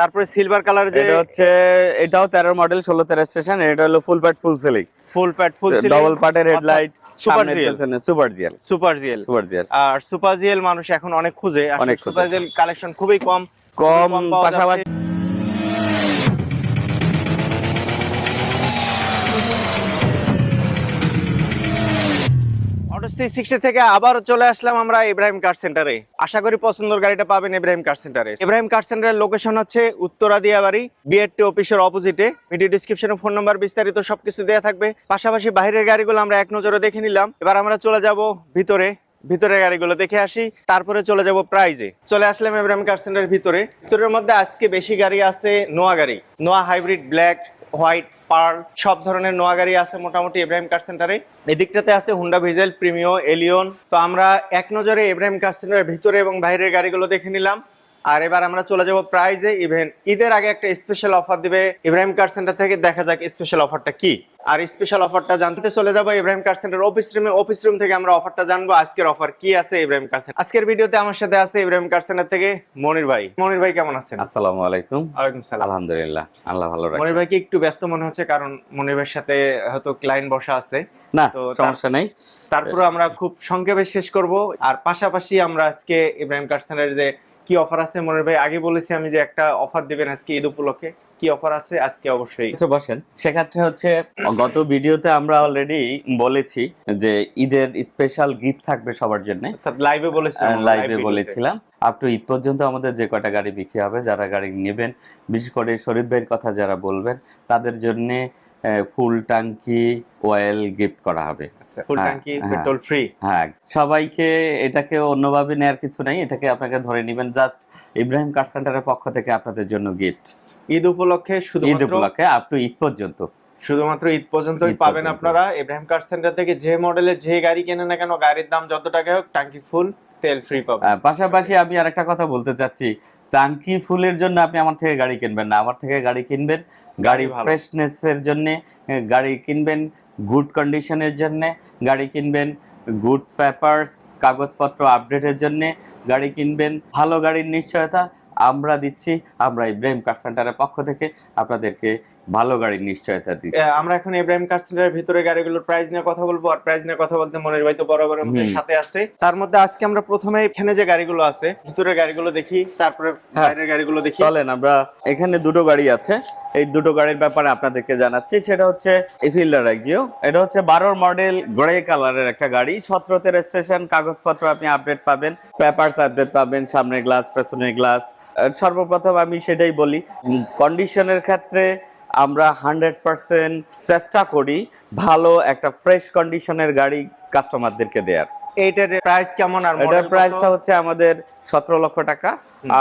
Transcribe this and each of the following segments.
তারপরে silver colour যে এটা হচ্ছে এটাও তেরো মডেল ষোলো তেরো স্টেশন এটা হলো full pat full ceiling full pat full double পার্টের headlight super GL super GL super GL super GL আর সুপার জিএল মানুষ এখন অনেক খুঁজে। সুপার জিএল কালেকশন খুবই কম। কম পাশাপাশি সিক্সটি থেকে আবার চলে আসলাম আমরা ইব্রাহিম কার সেন্টারে আশা করি পছন্দের গাড়িটা পাবেন ইব্রাহিম কার সেন্টারে ইব্রাহিম কার সেন্টারের লোকেশন হচ্ছে উত্তরা দিয়াবাড়ি বিএডটি অফিসের অপোজিটে ভিডিও ডিসক্রিপশনে ফোন নাম্বার বিস্তারিত সবকিছু দেওয়া থাকবে। পাশাপাশি বাইরের গাড়িগুলো আমরা এক নজরে দেখে নিলাম। এবার আমরা চলে যাব ভিতরে। ভিতরের গাড়িগুলো দেখে আসি। তারপরে চলে যাব প্রাইজে চলে আসলাম ইব্রাহিম কার সেন্টারের ভিতরে। ভিতরের মধ্যে আজকে বেশি গাড়ি আছে নোয়া গাড়ি। Noah hybrid black white pearl সব ধরনের নোয়া গাড়ি আছে মোটামুটি ইব্রাহিম কার সেন্টারে এদিকটাতে আছে হুন্ডা ভিজেল প্রিমিও এলিয়ন তো আমরা এক নজরে ইব্রাহিম কার সেন্টারের ভিতরে এবং বাইরের গাড়িগুলো দেখে নিলাম। আর এবার আমরা চলে যাব প্রাইজে ইভেন ঈদের আগে একটা স্পেশাল অফার দিবে ইব্রাহিম কার সেন্টার থেকে। দেখা যাক স্পেশাল অফারটা কি। আর স্পেশাল অফারটা জানতে চলে যাব ইব্রাহিম কার সেন্টার অফিস রুমে অফিস রুম থেকে আমরা অফারটা জানব। আজকের অফার কি আছে ইব্রাহিম কার সেন্টার আজকের ভিডিওতে আমার সাথে আছে ইব্রাহিম কার সেন্টার থেকে মনির ভাই। মনির ভাই কেমন আছেন? আসসালামু আলাইকুম। ওয়ালাইকুম সালাম। আলহামদুলিল্লাহ আল্লাহ ভালো মনির রাখছে ভাইকে একটু ব্যস্ত মনে হচ্ছে কারণ মনির ভাইয়ের সাথে হয়তো ক্লায়েন্ট বসা আছে। না তো সমস্যা নাই। তারপরে আমরা খুব সংক্ষেপে শেষ করব। আর পাশাপাশি আমরা আজকে ইব্রাহিম কার সেন্টারের যে কি অফার আছে? মনির ভাই আগে বলেছি আমি যে একটা অফার দিবেন আজকে ঈদ উপলক্ষে। কি অফার আছে? আজকে অবশ্যই। আচ্ছা বসেন। সেক্ষেত্রে হচ্ছে গত ভিডিওতে আমরা অলরেডি বলেছি যে ঈদের স্পেশাল গিফট থাকবে সবার জন্য। অর্থাৎ লাইভে বলেছিলাম লাইভে বলেছিলাম। আপ টু ঈদ পর্যন্ত আমাদের যে কটা গাড়ি বিক্রি হবে যারা গাড়ি নেবেন বিশেষ করে শরীফ ভাইয়ের কথা যারা বলবেন তাদের জন্য ফুল টাঙ্কি অয়েল গিফট করা হবে। আচ্ছা ফুল হ্যাঁ, ট্যাঙ্কি হ্যাঁ। Petrol free. হ্যাঁ সবাইকে এটাকে অন্যভাবে নেওয়ার কিছু নাই এটাকে আপনাকে ধরে নেবেন জাস্ট ইব্রাহিম কার সেন্টারের পক্ষ থেকে আপনাদের জন্য গিফট ঈদ উপলক্ষে ঈদ শুধুমাত্র উপলক্ষে আপ টু ঈদ পর্যন্ত। শুধুমাত্র ঈদ পর্যন্তই পাবেন আপনারা ইব্রাহিম কার সেন্টার থেকে যে মডেলে যে গাড়ি কেনেন না কেন গাড়ির দাম যত টাকা হোক ট্যাঙ্কি ফুল তেল ফ্রি পাবেন। পাশাপাশি আমি আরেকটা কথা বলতে চাচ্ছি। টাঙ্কি ফুলের জন্য আপনি আমার থেকে গাড়ি কিনবেন না আমার থেকে গাড়ি কিনবেন। গাড়ি ফ্রেশনেসের জন্যে ফ্রেশনেস এর জন্য গাড়ি কিনবেন গুড কন্ডিশনের জন্য গাড়ি কিনবেন গুড পেপারস কাগজপত্র আপডেটের জন্য গাড়ি কিনবেন ভালো গাড়ির নিশ্চয়তা আমরা দিচ্ছি আমরা এই ইব্রাহিম কার সেন্টারের পক্ষ থেকে আপনাদেরকে ভালো গাড়ির নিশ্চয়তা আহ, আমরা এখন ইব্রাহিম কার সেন্টারের ভিতরে গাড়িগুলোর প্রাইস নিয়ে কথা বলব আর প্রাইস নিয়ে কথা বলতে মনির ভাই তো বরাবর আমাদের হুম। সাথে আছে। তার মধ্যে আজকে আমরা প্রথমে এখানে যে গাড়িগুলো আছে ভিতরে গাড়িগুলো দেখি তারপরে হ্যাঁ। বাইরের গাড়িগুলো দেখি। চলেন আমরা এখানে দুটো গাড়ি আছে। এই দুটো গাড়ির ব্যাপারে আপনাদেরকে জানাচ্ছি সেটা হচ্ছে এফিল্ডার একজিও এটা হচ্ছে বারোর মডেল গ্রে কালারের একটা গাড়ি। সতেরোতে রেজিস্ট্রেশন কাগজপত্র আপনি আপডেট পাবেন পেপারস আপডেট পাবেন সামনে গ্লাস পেছনে গ্লাস সর্বপ্রথম আমি সেটাই বলি কন্ডিশনের ক্ষেত্রে আমরা হান্ড্রেড পার্সেন্ট চেষ্টা করি ভালো একটা ফ্রেশ কন্ডিশনের গাড়ি কাস্টমারদেরকে দেওয়ার এইটার প্রাইস কেমন আর এটার প্রাইসটা হচ্ছে আমাদের সতেরো লক্ষ টাকা।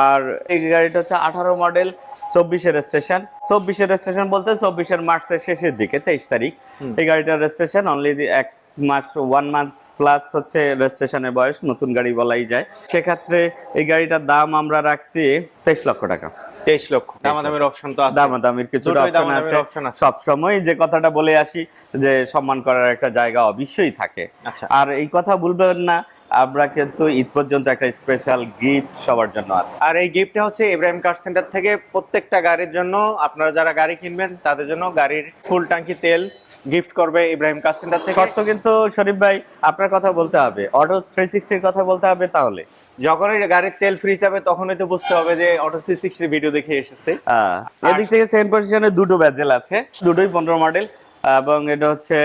আর এই গাড়িটা হচ্ছে আঠারো মডেল চব্বিশের স্টেশন চব্বিশের স্টেশন বলতে চব্বিশের মার্চের শেষের দিকে তেইশ তারিখ। এই গাড়িটার রেজিস্ট্রেশন অনলি এক মাস ওয়ান মান্থ প্লাস হচ্ছে রেজিস্ট্রেশনের বয়স নতুন গাড়ি বলাই যায়। সেক্ষেত্রে এই গাড়িটার দাম আমরা রাখছি তেইশ লক্ষ টাকা। তেইশ লক্ষ। দামাদামের অপশন তো আছে। দামাদামির কিছুটা অপশন আছে। সব সময় যে কথাটা বলে আসি যে সম্মান করার একটা জায়গা অবশ্যই থাকে। আচ্ছা। আর এই কথা বলবেন না আমরা কিন্তু ঈদ পর্যন্ত একটা স্পেশাল গিফট সবার জন্য আছে। আর এই গিফটটা হচ্ছে ইব্রাহিম কার সেন্টার থেকে প্রত্যেকটা গাড়ির জন্য আপনারা যারা গাড়ি কিনবেন তাদের জন্য গাড়ির ফুল ট্যাঙ্কি তেল গিফট করবে ইব্রাহিম কার সেন্টার থেকে। শর্ত কিন্তু শরীফ ভাই আপনার কথা বলতে হবে। অটো থ্রি সিক্সটির কথা বলতে হবে তাহলে। যখনই গাড়ির তেল ফ্রি যাবে তখনই তো বুঝতে হবে যে অটো সি সিক্সটির ভিডিও দেখে এসেছে। আহ, এদিক থেকে সেকেন্ড পজিশনে দুটো ব্যাজেল আছে দুটোই পনেরো মডেল এবং এটা হচ্ছে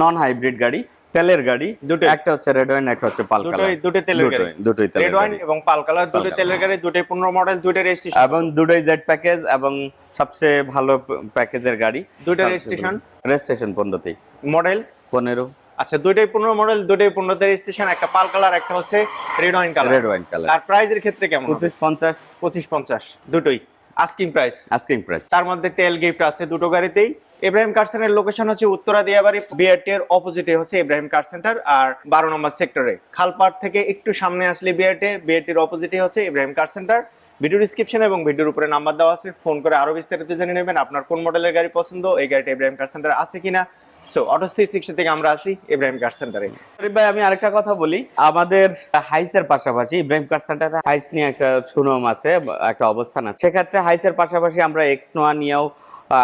নন হাইব্রিড গাড়ি তেলের গাড়ি দুটোই। একটা হচ্ছে রেড ওয়াইন একটা হচ্ছে পাল কালার দুটোই দুটোই তেলের গাড়ি। দুটোই তেলের রেড ওয়াইন এবং পাল কালার colour। তেলের গাড়ি দুটোই পনেরো মডেল দুটোই রেজিস্ট্রেশন এবং দুটোই জেড প্যাকেজ এবং সবচেয়ে ভালো প্যাকেজের গাড়ি। দুইটা registration? রেজিস্ট্রেশন পনেরোতেই। মডেল পনেরো। আচ্ছা দুইটাই পনেরো মডেল দুটোই পনেরোতে রেজিস্ট্রেশন একটা পাল কালার একটা হচ্ছে red wine colour red wine colour আর প্রাইজের ক্ষেত্রে কেমন পঁচিশ পঞ্চাশ। পঁচিশ পঞ্চাশ দুটোই। আস্কিং প্রাইস আস্কিং প্রাইস তার মধ্যে তেল গিফট আছে দুটো গাড়িতেই। ইব্রাহিম কার সেন্টারের লোকেশন হচ্ছে উত্তরা দিয়াবাড়ি বিআরটি এর অপোজিটে হচ্ছে ইব্রাহিম কার সেন্টার আর বারো নম্বর সেক্টরে খালপাট থেকে একটু সামনে আসলে বিআরটি বিআরটির অপোজিটে হচ্ছে Ibrahim car centre video description এবং ভিডিওর উপরে নাম্বার দেওয়া আছে। ফোন করে আরও বিস্তারিত জেনে নেবেন আপনার কোন মডেলের গাড়ি পছন্দ এই গাড়িটা ইব্রাহিম কার সেন্টার আছে কিনা। সো অটো থ্রি সিক্সটি থেকে আমরা আছি ইব্রাহিম কার সেন্টারে ভাই আমি আরেকটা কথা বলি। আমাদের হাইসের পাশাপাশি ইব্রাহিম কার সেন্টারে হাইস নিয়ে একটা সুনাম আছে একটা অবস্থান আছে। সেক্ষেত্রে হাইসের পাশাপাশি আমরা এক্স নোয়া নিয়েও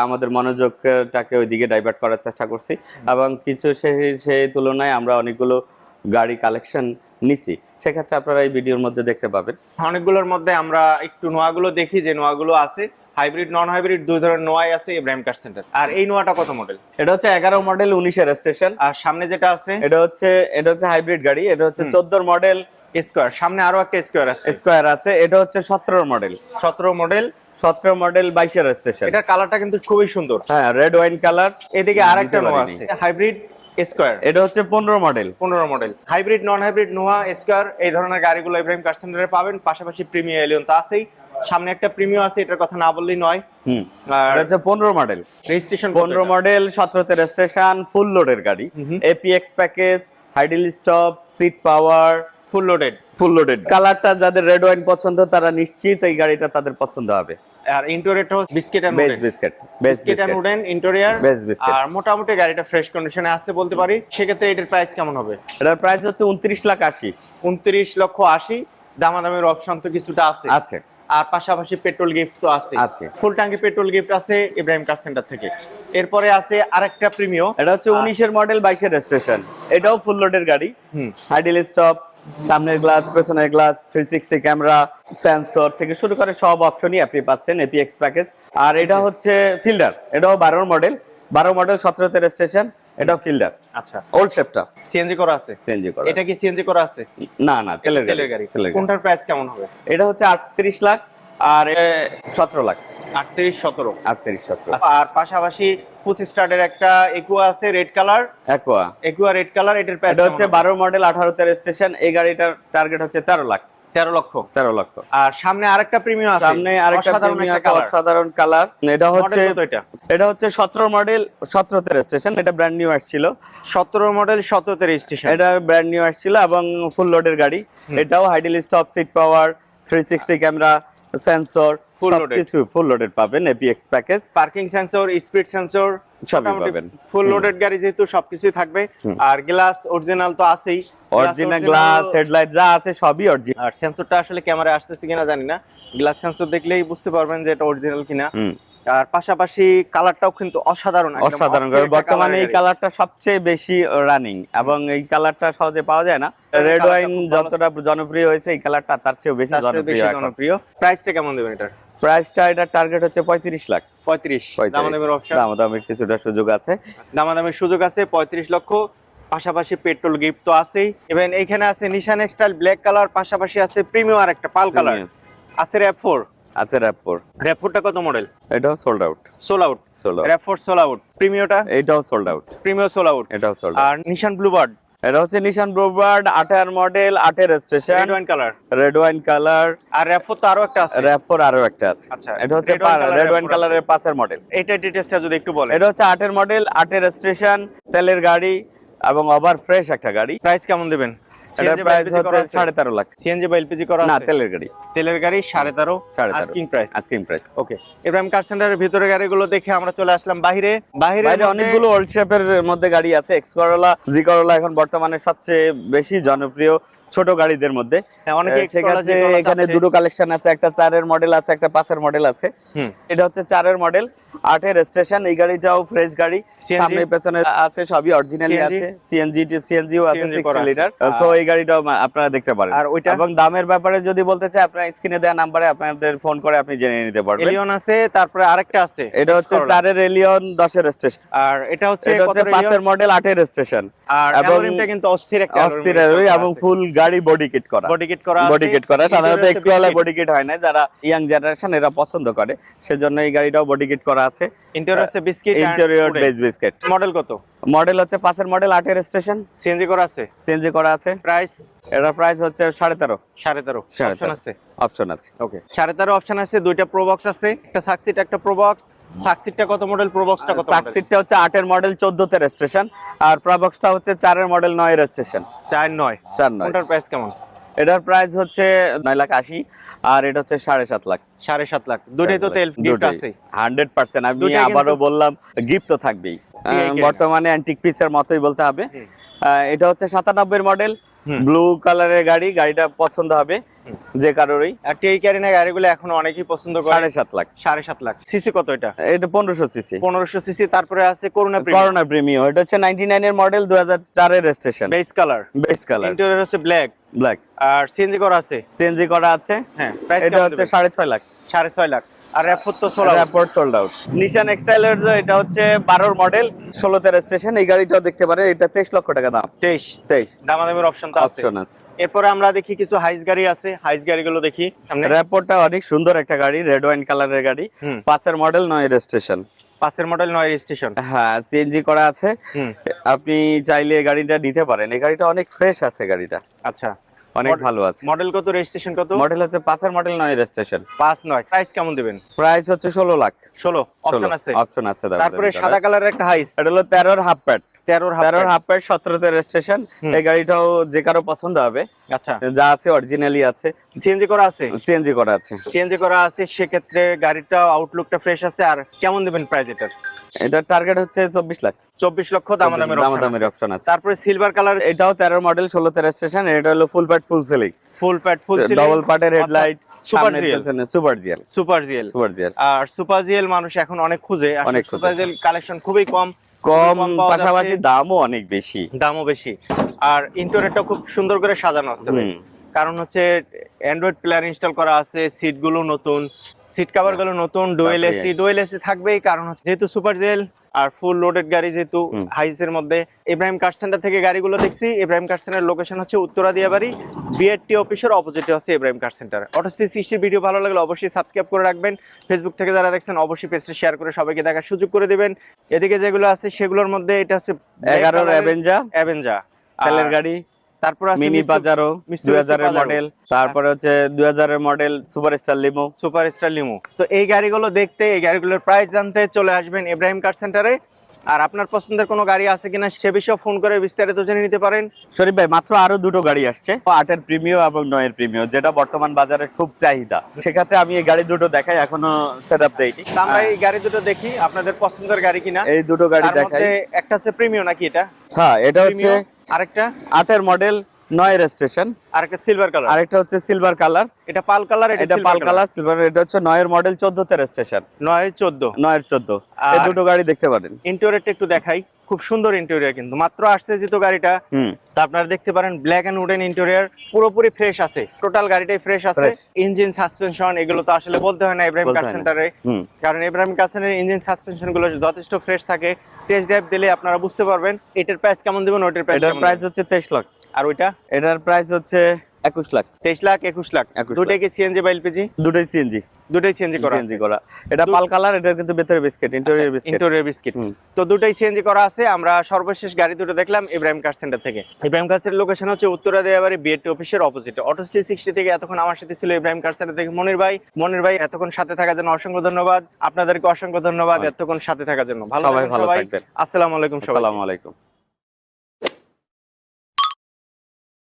আমাদের মনোযোগটাকে ওইদিকে ডাইভার্ট করার চেষ্টা করছি এবং কিছু সেই সেই তুলনায় আমরা অনেকগুলো গাড়ি কালেকশন নিছি। সেক্ষেত্রে আপনারা এই ভিডিওর মধ্যে দেখতে পাবেন। অনেকগুলোর মধ্যে আমরা একটু নোয়াগুলো দেখি যে নোয়াগুলো আছে হাইব্রিড নন হাইব্রিড দুই ধরনের নোয়াই আছে ইব্রাহিম কার সেন্টার আর এই নোয়াটা কত মডেল এটা হচ্ছে এগারো মডেল উনিশের স্টেশন আর সামনে যেটা আছে? এটা হচ্ছে এটা হচ্ছে হাইব্রিড গাড়ি এটা হচ্ছে চোদ্দোর মডেল স্কোয়ার সামনে আরও একটা স্কোয়ার আছে। স্কোয়ার আছে এটা হচ্ছে সতেরো মডেল সতেরো মডেল সতেরো মডেল বাইশের স্টেশন এটার কালারটা কিন্তু খুবই সুন্দর। হ্যাঁ রেড ওয়াইন কালার এদিকে আরেকটা দিতে নোয়া আছে। হাইব্রিড স্কোয়ার এটা হচ্ছে পনেরো মডেল পনেরো model hybrid non hybrid Noah square এই ধরনের গাড়িগুলো ইব্রাহিম কার সেন্টারে পাবেন। পাশাপাশি প্রিমিয়ার এলিয়ন তো আছেই। সামনে একটা প্রিমিয়াম আছে এটার কথা না বললেই নয়। হুম। আর এটা হচ্ছে পনেরো মডেল রেজিস্ট্রেশন পনেরো মডেল সতেরোতে রেজিস্ট্রেশন ফুল লোডের গাড়ি। APX package hydel stop seat power full loaded full loaded কালারটা যাদের রেড ওয়াইন পছন্দ তারা নিশ্চিত এই গাড়িটা তাদের পছন্দ হবে। আর ইন্টোরিয়রটা হচ্ছে biscuit and base biscuit base biscuit and biscuit wooden interior Base biscuit। আর মোটামুটি গাড়িটা ফ্রেশ কন্ডিশনে আছে বলতে পারি। সেক্ষেত্রে এটার প্রাইস কেমন হবে? এটার প্রাইস হচ্ছে উনত্রিশ লাখ আশি। উনত্রিশ লক্ষ আশি। দামাদামের অপশন তো কিছুটা আছে। আছে। আর পাশাপাশি পেট্রোল গিফট তো আছে। আছে। ফুল ট্যাঙ্কি পেট্রোল গিফট আছে ইব্রাহিম কার সেন্টার থেকে। এরপরে আছে আরেকটা প্রিমিয় এটা হচ্ছে উনিশের মডেল বাইশের স্টেশন এটাও ফুল লোডের গাড়ি। হাইডেল স্টপ সামনের গ্লাস পেছনের glass three sixty camera sensor থেকে শুরু করে সব অপশনই আপনি পাচ্ছেন এপিএক্স প্যাকেজ আর এটা হচ্ছে ফিল্ডার এটাও বারোর মডেল বারো মডেল সতেরোতে স্টেশন এটাও ফিল্ডার। আচ্ছা। ওল্ড শেপটা সিএনজি করা আছে? সিএনজি করা এটা কি সিএনজি করা আছে? না না তেলের গাড়ি। তেলের গাড়ি। কোনটার প্রাইস কেমন হবে? এটা হচ্ছে আটত্রিশ লাখ আর সতেরো লাখ। আটত্রিশ সতেরো। আটত্রিশ সতেরো। আর পাশাপাশি পঁচিশ স্টার্টের একটা একুয়া আছে red colour aqua aqua red colour এটার প্রাইস এটা হচ্ছে বারো মডেল আঠারোতে স্টেশন এই গাড়িটার টার্গেট হচ্ছে তেরো লাখ। তেরো লক্ষ। তেরো লক্ষ। আর সামনে আরেকটা প্রিমিয়াম আছে সামনে আরেকটা প্রিমিয়াম আছে অসাধারণ কালার এটা হচ্ছে এটা? হচ্ছে সতেরো মডেল সতেরোতে স্টেশন এটা ব্র্যান্ড নিউ আসছিল। সতেরো মডেল সতেরোতে রেজিস্ট্রেশন এটা ব্র্যান্ড নিউ আসছিল এবং ফুল লোডের গাড়ি। এটাও hydel stop seat power three sixty camera sensor full loaded কিছু ফুল লোডেড পাবেন APX package parking sensor speed sensor সবই পাবেন। ফুল লোডেড গাড়ি যেহেতু সবকিছু থাকবে। আর গ্লাস অরিজিনাল তো আছেই। অরিজিনাল গ্লাস হেডলাইট যা আছে সবই অরিজিনাল আর সেন্সরটা আসলে ক্যামেরা আসতেছে কিনা জানি না। গ্লাস সেন্সর দেখলেই বুঝতে পারবেন যে এটা অরিজিনাল কিনা। আর পাশাপাশি কালারটাও কিন্তু অসাধারণ অসাধারণ। বর্তমানে এই কালারটা সবচেয়ে বেশি রানিং এবং এই কালারটা সহজে পাওয়া যায় না। রেড ওয়াইন যতটা জনপ্রিয় হয়েছে এই কালারটা তার চেয়েও বেশি চেয়ে জনপ্রিয় বেশি এখন। জনপ্রিয়। প্রাইসটা কেমন দেবেন এটার? প্রাইসটা এটার টার্গেট হচ্ছে পঁয়ত্রিশ লাখ। পঁয়ত্রিশ। দামাদামের অপশন দামাদামের কিছুটা সুযোগ আছে। দামাদামের সুযোগ আছে পঁয়ত্রিশ লক্ষ। পাশাপাশি পেট্রোল গিফট তো আছেই। এবং এইখানে আছে নিশান এক্সটাইল ব্ল্যাক কালার পাশাপাশি আছে প্রিমিয়াম আর একটা পাল কালার। আছে র্যাপ ফোর আছে র্যাপোর র্যাপ ফোরটা কত মডেল এটাও sold out sold out sold out RAV four sold out প্রিমিয়টা এটাও sold out premier sold out এটাও সোল্ড আর নিশান ব্লুবার্ড এটা হচ্ছে নিশান ব্রোবার্ড আঠার মডেল আটের station red wine colour red wine colour আর র্যাপ ফোর তো আরও একটা আছে। র্যাপোর আরও একটা আছে। আচ্ছা, এটা হচ্ছে রেড ওয়াইন RAV4 কালারের পাশের মডেল এইটা ডিটেলসটা যদি একটু বলেন। এটা হচ্ছে আটের মডেল আটের স্টেশন তেলের গাড়ি এবং ওভার ফ্রেশ একটা গাড়ি। প্রাইস কেমন দেবেন? এটার প্রাইস হচ্ছে সাড়ে তেরো লাখ। সিএনজি বা এলপিজি করা না তেলের গাড়ি। তেলের গাড়ি সাড়ে তেরো সাড়ে তেরো। Asking price asking price okay Ibrahim car সেন্টারের ভিতরে গাড়িগুলো দেখে আমরা চলে আসলাম বাইরে। বাইরে বাইরে অনেকগুলো ওল্ড শেপের মধ্যে গাড়ি আছে। এক্স করোলা জি করোলা এখন বর্তমানে সবচেয়ে বেশি জনপ্রিয় ছোট গাড়িদের মধ্যে। হ্যাঁ, সেক্ষেত্রে এখানে দুটো কালেকশন আছে। একটা চারের মডেল আছে একটা পাঁচের মডেল আছে। এটা হচ্ছে চারের মডেল আটের স্টেশন এই গাড়িটাও ফ্রেশ গাড়ি। সামনে পেছনে আছে সবই অরিজিনালি আছে। সিএনজি সিএনজিও আছে 6 লিটার আর- সো এই গাড়িটাও আপনারা দেখতে পারেন। আর ওইটা? এবং দামের ব্যাপারে যদি বলতে চাই আপনারা স্ক্রিনে দেওয়া নাম্বারে আপনাদের ফোন করে আপনি জেনে নিতে পারবেন। এলিয়ন আছে তারপরে আরেকটা আছে। এটা হচ্ছে Corolla। চারের এলিয়ন দশের স্টেশন আর এটা হচ্ছে কত পাঁচের মডেল আটের স্টেশন আর অ্যালোরিমটা কিন্তু অস্থির একটা অস্থির এবং ফুল গাড়ি বডি কিট করা। বডি কিট করা বডি কিট করা। সাধারণত Interior এক্স হচ্ছে কলা biscuit। বডি কিট হয় না। যারা ইয়াং জেনারেশন এরা পছন্দ করে। সেজন্য এই গাড়িটাও বডি কিট করা আছে। ইন্টেরিয়র আছে biscuit interior base biscuit model কত? মডেল হচ্ছে পাঁচের মডেল আটের স্টেশন সিএনজি করা আছে? সিএনজি করা আছে। প্রাইস প্রাইস হচ্ছে সাড়ে তেরো। সাড়ে তেরো। অপশন আছে? অপশন আছে। ওকে সাড়ে তেরো অপশন আছে দুইটা প্রোবক্স আছে একটা সাকসিট একটা প্রোবক্স সাকসিটটা কত মডেল প্রোবক্সটা কত সাকসিটটা হচ্ছে আটের মডেল চোদ্দতে রেজিস্ট্রেশন আর প্রবক্সটা হচ্ছে চারের মডেল নয়ের রেজিস্ট্রেশন চার নয়। চার নয়। কোনটার প্রাইস কেমন? এটার প্রাইস হচ্ছে নয় লাখ আশি। আর এটা হচ্ছে সাড়ে সাত লাখ। সাড়ে সাত লাখ। দুটাই তো তেল গিফট আছে। Hundred percent. আমি আবারও বললাম গিফট তো থাকবেই। বর্তমানে অ্যান্টিক পিসের মতোই বলতে হবে। এটা হচ্ছে সাতানব্বই মডেল। ব্লু কালারের গাড়ি। গাড়িটা পছন্দ হবে। যে কারোরই। আর টিআই ক্যারিনা গাড়িগুলো এখন অনেকেই পছন্দ করে। সাড়ে সাত লাখ। সাড়ে সাত লাখ। সিসি কত এটা? এটা পনেরোশো সিসি। পনেরোশো সিসি তারপরে আছে করোনা করোনা প্রিমিয়াম। এটা হচ্ছে নাইনটি নাইনের মডেল দু হাজার চারের station base colour base colour interior হচ্ছে ব্ল্যাক ব্ল্যাক আর সিএনজি করা আছে? সিএনজি করা আছে। হ্যাঁ প্রাইস এটা হচ্ছে সাড়ে ছয় লাখ। সাড়ে ছয় লাখ। আর র্যাপোর তো ষোলো এয়ারপোর্ট সোল্ড আউট নিশান এক্সটাইলের এটা হচ্ছে বারোর মডেল ষোলোতে রেজিস্ট্রেশন এই গাড়িটাও দেখতে পারে এটা তেইশ লক্ষ টাকা দাম। তেইশ। তেইশ। দামাদামির অপশন তো আছে। অপশন আছে। এরপরে আমরা দেখি কিছু হাইস গাড়ি আছে হাইস গাড়িগুলো দেখি সামনে। র্যাপোর্টটা অনেক সুন্দর একটা গাড়ি রেড ওয়াইন কালারের গাড়ি। পাঁচের মডেল নয় রেজিস্ট্রেশন পাঁচের মডেল নয় রেজিস্ট্রেশন হ্যাঁ সিএনজি করা আছে। আপনি চাইলে গাড়িটা নিতে পারেন। এই গাড়িটা অনেক ফ্রেশ আছে গাড়িটা। আচ্ছা। অনেক ভালো আছে। মডেল কত রেজিস্ট্রেশন কত? মডেল হচ্ছে পাঁচের মডেল নয় রেজিস্ট্রেশন পাঁচ নয়। প্রাইস কেমন দিবেন? প্রাইস হচ্ছে ষোলো লাখ। ষোলো। অপশন আছে? অপশন আছে তারপরে সাদা। কালারের একটা হাইস এটা হলো তেরোর হাফ তেরোর তেরোর হাফ সতেরোতে রেজিস্ট্রেশন এই গাড়িটাও যে কারও পছন্দ হবে। আচ্ছা। যা আছে অরিজিনালি আছে। সিএনজি করা আছে? সিএনজি করা আছে। সিএনজি করা আছে সেক্ষেত্রে গাড়িটা আউটলুকটা ফ্রেশ আছে। আর কেমন দিবেন প্রাইস এটার? এটার টার্গেট হচ্ছে চব্বিশ লাখ। চব্বিশ লক্ষ দামাদামের। অপশন আছে। তারপরে সিলভার কালার এটাও তেরো মডেল ষোলোতে রেজিস্ট্রেশন এটা হলো full pad full ceiling full pad full double পার্টের headlight super GL super GL super GL super GL আর সুপার জিএল মানুষ এখন অনেক খুঁজে। অনেক সুপার জিএল কালেকশন খুবই কম। কম পাশাপাশি দামও অনেক বেশি। দামও বেশি। আর ইন্টারনেটটা খুব সুন্দর করে সাজানো আছে। কারণ হচ্ছে অ্যান্ড্রয়েড প্লেয়ার ইনস্টল করা আছে সিটগুলো নতুন সিট কভারগুলো নতুন ডুয়েল এসি ডুয়েল এসি থাকবেই কারণ হচ্ছে যেহেতু সুপার জেল আর ফুল লোডেড গাড়ি যেহেতু। হাইসের মধ্যে ইব্রাহিম কার সেন্টার থেকে গাড়িগুলো দেখছি ইব্রাহিম কার সেন্টার লোকেশন হচ্ছে উত্তরা দিয়াবাড়ি বিআরটি অফিসের অপোজিটে আছে ইব্রাহিম কার সেন্টার অটোসি সৃষ্টির ভিডিও ভালো লাগলে অবশ্যই সাবস্ক্রাইব করে রাখবেন ফেসবুক থেকে যারা দেখছেন অবশ্যই পেজটা শেয়ার করে সবাইকে দেখার সুযোগ করে দিবেন। এদিকে যেগুলো আছে সেগুলোর মধ্যে এটা হচ্ছে এগারোর অ্যাভেঞ্জা অ্যাভেঞ্জা তেলের গাড়ি। তারপর আছে মিনি বাজারো Mitsubishi দুই হাজারের মডেল তারপরে হচ্ছে দুই হাজারের model super star limo super star limo তো এই গাড়িগুলো দেখতে এই গাড়িগুলোর প্রাইস জানতে চলে আসবেন ইব্রাহিম কার সেন্টারে আর আপনার পছন্দের কোনো গাড়ি আছে কিনা সে বিষয়ে ফোন করে বিস্তারিত জেনে নিতে পারেন। শরীফ ভাই মাত্র আরও দুটো গাড়ি আসছে। আটের প্রিমিয়াম এবং নয়ের প্রিমিয়াম যেটা বর্তমান বাজারে খুব চাহিদা। সেক্ষেত্রে আমি এই গাড়ি দুটো দেখাই এখনও সেট আপ দেইনি আমরা এই গাড়ি দুটো দেখি আপনাদের পছন্দের গাড়ি কিনা। এই দুটো গাড়ি দেখাই। একটা আছে প্রিমিয়াম নাকি এটা? হ্যাঁ এটা হচ্ছে আরেকটা আটের মডেল নয় রেজিস্ট্রেশন আরেকটা সিলভার কালার আরেকটা হচ্ছে সিলভার কালার এটা পাল কালার এটা পাল কালার সিলভার এটা হচ্ছে নয়ের মডেল চোদ্দতে রেজিস্ট্রেশন নয় চোদ্দ। নয়ের চোদ্দ। এই আর- দুটো গাড়ি দেখতে পারেন। ইন্টেরিয়রটা একটু দেখাই। খুব সুন্দর ইন্টেরিয়র কিন্তু। মাত্র আসছে যেহেতু গাড়িটা। তা আপনারা দেখতে পারেন ব্ল্যাক এন্ড উডেন ইন্টেরিয়র পুরোপুরি ফ্রেশ আছে। টোটাল গাড়িটাই ফ্রেশ আছে। ইঞ্জিন সাসপেনশন এগুলো তো আসলে বলতে হয় না ইব্রাহিম কার সেন্টারে কারণ ইব্রাহিম কার সেন্টারের ইঞ্জিন সাসপেনশনগুলো যথেষ্ট ফ্রেশ থাকে। টেস্ট ড্রাইভ দিলে আপনারা বুঝতে পারবেন এটার প্রাইস কেমন দিবেন ওইটার প্রাইস প্রাইস হচ্ছে তেইশ লাখ। আর ওইটা? এটার প্রাইস হচ্ছে একুশ লাখ। তেইশ লাখ একুশ লাখ। দুটাই কি সিএনজি বা এলপিজি দুটোই সিএনজি দুটাই সিএনজি করা সিএনজি করা। এটা পাল কালার এটার কিন্তু ভেতরে biscuit interior biscuit interior biscuit তো দুটাই সিএনজি করা আছে। আমরা সর্বশেষ গাড়ি দুটো দেখলাম ইব্রাহিম কার সেন্টার থেকে। ইব্রাহিম কার সেন্টার লোকেশন হচ্ছে উত্তরা দেয়াবাড়ি বিএটি অফিসের অপোজিটে অটো থ্রি সিক্সটি থেকে এতক্ষণ আমার সাথে ছিল ইব্রাহিম কার সেন্টার থেকে মনির ভাই। মনির ভাই এতক্ষণ সাথে থাকার জন্য অসংখ্য ধন্যবাদ। আপনাদেরকে অসংখ্য ধন্যবাদ। এতক্ষণ সাথে থাকার জন্য। ভালো সবাই ভালো থাকবেন। আসসালামু আলাইকুম আসসালামু আলাইকুম।